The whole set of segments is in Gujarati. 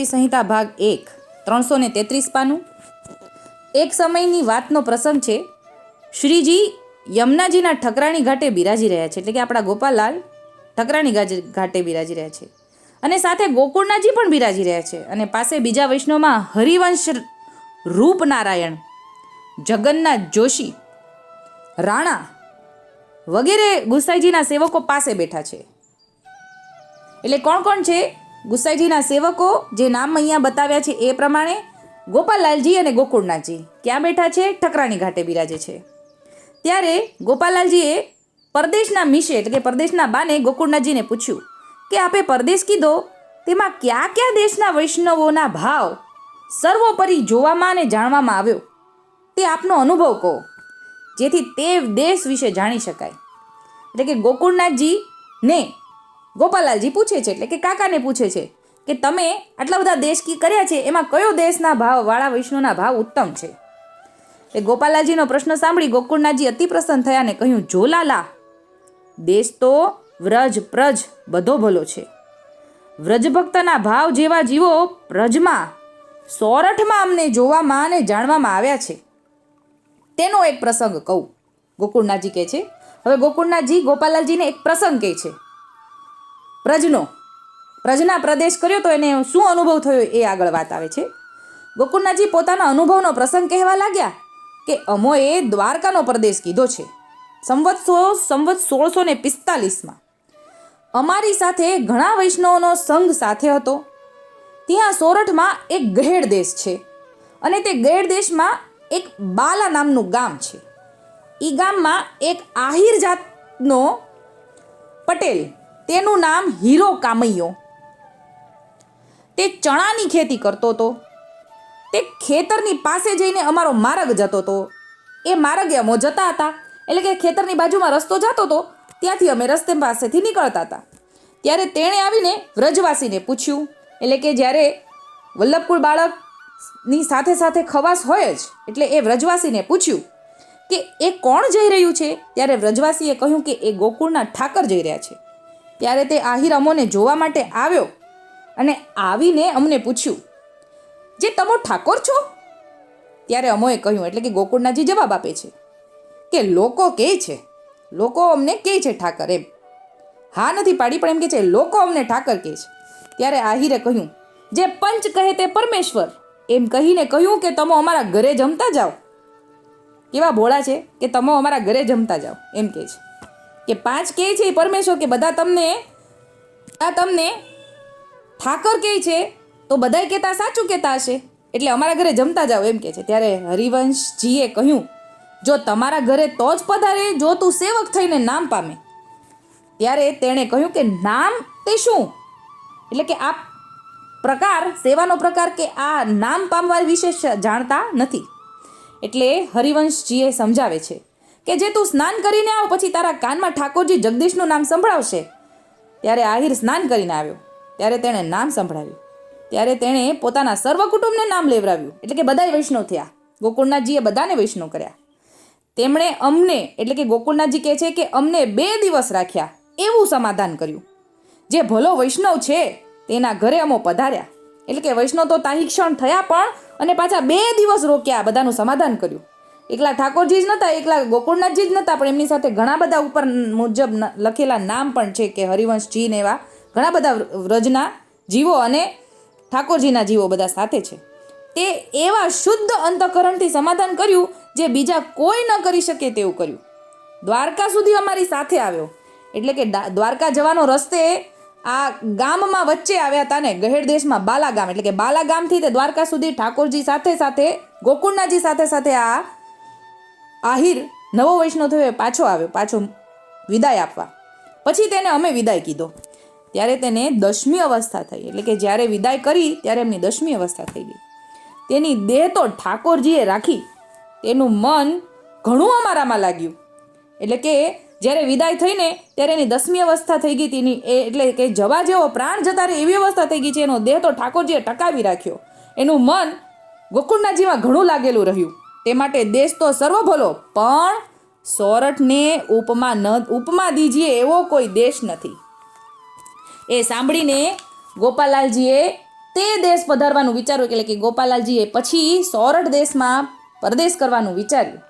કોટી સંહિતા ભાગ એક, ત્રણસો ને તેત્રીસ પાનું. એક સમયની વાતનો પ્રસંગ છે. શ્રીજી યમુનાજીના ઠકરાણી ઘાટે બિરાજી રહ્યા છે. એટલે કે આપણા ગોપાલાલ ઠકરાણી ઘાટે બિરાજી રહ્યા છે. અને સાથે ગોકુળનાજી પણ બિરાજી રહ્યા છે. અને પાસે બીજા વૈષ્ણવમાં હરિવંશ રૂપનારાયણ જગન્નાથ જોશી, રાણા વગેરે ગુસાઈજીના સેવકો પાસે બેઠા છે. એટલે કોણ કોણ છે? ગુસાઈજીના સેવકો જે નામ અહીંયા બતાવ્યા છે એ પ્રમાણે ગોપાલલાલજી અને ગોકુળનાથજી ક્યાં બેઠા છે? ઠકરાણી ઘાટે બિરાજે છે. ત્યારે ગોપાલલાલજીએ પરદેશના મિશે એટલે કે પરદેશના બાને ગોકુળનાથજીને પૂછ્યું કે આપે પરદેશ કીધો? તેમાં કયા કયા દેશના વૈષ્ણવોના ભાવ સર્વોપરી જોવામાં અને જાણવામાં આવ્યો? તે આપનો અનુભવ કહો. જેથી તે દેશ વિશે જાણી શકાય. એટલે કે ગોકુળનાથજી ને ગોપાલાલજી પૂછે છે એટલે કે કાકાને પૂછે છે કે તમે આટલા બધા દેશ કી કર્યા છે? એમાં કયો દેશના ભાવ વાળા વૈષ્ણવના ભાવ ઉત્તમ છે? એ ગોપાલાલજીનો પ્રશ્ન સાંભળી ગોકુળનાથજી અતિ પ્રસન્ન થયા અને કહ્યું, જોલાલા, દેશ તો વ્રજ પ્રજ બધો ભલો છે. વ્રજભક્તના ભાવ જેવા જીવો પ્રજમાં સોરઠમાં અમને જોવામાં અને જાણવામાં આવ્યા છે. તેનો એક પ્રસંગ કહું. ગોકુળનાથજી કહે છે. હવે ગોકુળનાથજી ગોપાલાલજીને એક પ્રસંગ કહે છે. પ્રજનો. પ્રજના પ્રદેશ કર્યો તો એને શું અનુભવ થયો એ આગળ વાત આવે છે. ગોકુળનાથજી પોતાના અનુભવનો પ્રસંગ કહેવા લાગ્યા કે અમોએ દ્વારકાનો પ્રદેશ કીધો છે. સંવત સો સંવત સોળસો ને પિસ્તાલીસમાં. અમારી સાથે ઘણા વૈષ્ણવોનો સંઘ સાથે હતો. ત્યાં સોરઠમાં એક ગહેડ દેશ છે અને તે ગહેડ દેશમાં એક બાલા નામનું ગામ છે. એ ગામમાં એક આહિર જાતનો પટેલ તેનું નામ હીરો કામૈયો. તે ચણાની ખેતી કરતો હતો. તે ખેતરની પાસે જઈને અમારો માર્ગ જતો હતો. એ માર્ગે અમો જતા હતા. એટલે કે ખેતરની બાજુમાં રસ્તો જતો હતો. ત્યાંથી અમે રસ્તે પાસેથી નીકળતા હતા. ત્યારે તેણે આવીને વ્રજવાસીને પૂછ્યું. એટલે કે જ્યારે વલ્લભકુળ બાળકની સાથે સાથે ખવાસ હોય જ, એટલે એ વ્રજવાસીને પૂછ્યું કે એ કોણ જઈ રહ્યું છે? ત્યારે વ્રજવાસીએ કહ્યું કે એ ગોકુળના ઠાકર જઈ રહ્યા છે. ત્યારે તે આહિર અમોને જોવા માટે આવ્યો અને આવીને અમને પૂછ્યું, જે તમો ઠાકોર છો? ત્યારે અમોએ કહ્યું, એટલે કે ગોકુળનાથજી જવાબ આપે છે કે લોકો કહે છે, લોકો અમને કહે છે ઠાકર એમ. હા નથી પાડી, પણ એમ કે છે, લોકો અમને ઠાકર કહે છે. ત્યારે આહિરે કહ્યું, જે પંચ કહે તે પરમેશ્વર. એમ કહીને કહ્યું કે, તમે અમારા ઘરે જમતા જાઓ. કેવા ભોળા છે કે, તમે અમારા ઘરે જમતા જાઓ. એમ કહે છે. કે પાંચ કહે છે પરમેશ્વર કે બધા તમને બધા તમને ઠાકર કહે છે, તો બધાય કહેતા સાચું કહેતા હશે. એટલે અમારા ઘરે જમતા જાઓ એમ કહે છે. ત્યારે હરિવંશજીએ કહ્યું, જો તમારા ઘરે તો જ પધારે, જો તું સેવક થઈને નામ પામે. ત્યારે તેણે કહ્યું કે, નામ તે શું? એટલે કે આ પ્રકાર, સેવાનો પ્રકાર કે આ નામ પામવા વિશે જાણતા નથી. એટલે હરિવંશજીએ સમજાવે છે. કે જે તું સ્નાન કરીને આવ, પછી તારા કાનમાં ઠાકોરજી જગદીશનું નામ સંભળાવશે. ત્યારે આહિર સ્નાન કરીને આવ્યો. ત્યારે તેણે નામ સંભળાવ્યું. ત્યારે તેણે પોતાના સર્વ કુટુંબને નામ લેવડાવ્યું. એટલે કે બધાય વૈષ્ણવ થયા. ગોકુળનાથજીએ બધાને વૈષ્ણવ કર્યા. તેમણે અમને, એટલે કે ગોકુળનાથજી કહે છે કે અમને બે દિવસ રાખ્યા. એવું સમાધાન કર્યું. જે ભલો વૈષ્ણવ છે, તેના ઘરે અમો પધાર્યા. એટલે કે વૈષ્ણવ તો તાહી ક્ષણ થયા પણ, અને પાછા બે દિવસ રોક્યા, બધાનું સમાધાન કર્યું. એકલા ઠાકોરજી જ નહોતા એકલા ગોકુળનાથજી જ નહોતા, પણ એમની સાથે ઘણા બધા ઉપર મુજબ લખેલા નામ પણ છે કે હરિવંશજીને એવા ઘણા બધા વ્રજના જીવો અને ઠાકોરજીના જીવો બધા સાથે છે. તે એવા શુદ્ધ અંતકરણથી સમાધાન કર્યું જે બીજા કોઈ ન કરી શકે તેવું કર્યું. દ્વારકા સુધી અમારી સાથે આવ્યો. એટલે કે દ્વારકા જવાનો રસ્તે આ ગામમાં વચ્ચે આવ્યા હતા ને ગહેડ દેશમાં બાલા ગામ એટલે કે બાલા ગામથી તે દ્વારકા સુધી ઠાકોરજી સાથે સાથે ગોકુળનાથજી સાથે સાથે આ આહિર નવો વૈષ્ણવ થયો એ પાછો આવ્યો, પાછો વિદાય આપવા. પછી તેને અમે વિદાય કીધો. ત્યારે તેને દશમી અવસ્થા થઈ, એટલે કે જ્યારે વિદાય કરી ત્યારે એમની દશમી અવસ્થા થઈ ગઈ. તેની દેહ તો ઠાકોરજીએ રાખી, તેનું મન ઘણું અમારામાં લાગ્યું. એટલે કે જ્યારે વિદાય થઈને ત્યારે એની દસમી અવસ્થા થઈ ગઈ, તેની એ એટલે કે જવા જેવો પ્રાણ જતા રહે એવી અવસ્થા થઈ ગઈ છે, એનો દેહ તો ઠાકોરજીએ ટકાવી રાખ્યો. એનું મન ગોકુળનાથજીમાં ઘણું લાગેલું રહ્યું. તે માટે દેશ તો સર્વ ભલો, પણ સોરઠને ઉપમા ન, ઉપમા દીજીએ એવો કોઈ દેશ નથી. એ સાંભળીને ગોપાલાલજીએ તે તે દેશ પધારવાનું વિચાર્યું, એટલે કે ગોપાલાલજીએ પછી સોરઠ દેશમાં પરદેશ કરવાનું વિચાર્યું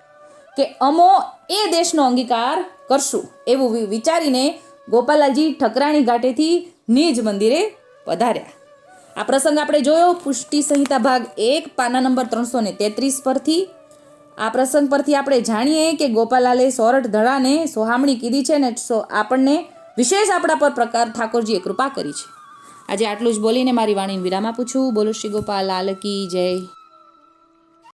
કે અમો એ દેશનો અંગીકાર કરશું એવું વિચારીને ગોપાલાલજી ઠકરાણી ઘાટેથી નિજ મંદિરે પધાર્યા. આ પ્રસંગ આપણે જોયો, પુષ્ટિ સંહિતા ભાગ એક, પાના નંબર ત્રણસો ને તેત્રીસ પરથી આ પ્રસંગ પરથી આપણે જાણીએ કે ગોપાલાલે સોરઠ ધડાને સોહામણી કીધી છે ને આપણને વિશેષ આપણા પર પ્રકાર ઠાકોરજીએ કૃપા કરી છે. આજે આટલું જ બોલીને મારી વાણીને વિરામ આપું છું. બોલો શ્રી ગોપાલ, લાલ કી જય.